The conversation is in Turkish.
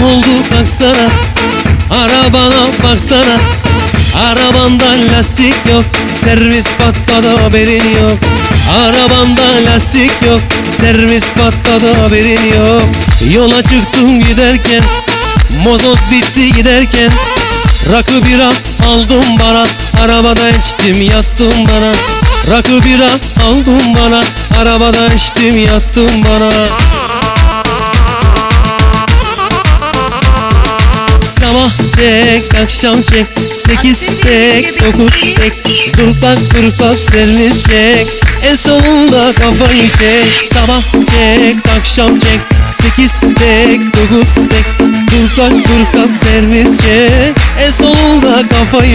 baksana Arabana baksana Arabanda lastik yok Servis patladı haberin yok. Arabanda lastik yok Servis patladı haberin yok. Yola çıktım giderken Mozot bitti giderken Rakı bira aldım bana Arabada içtim yattım bana. Rakı bira aldım bana Arabada içtim yattım bana Sabah çek, akşam çek Sekiz tek, dokuz tek Dur bak dur bak servis çek. En sonunda kafayı çek Sabah çek, akşam çek Sekiz tek, dokuz tek Dur bak dur bak servis çek. En sonunda kafayı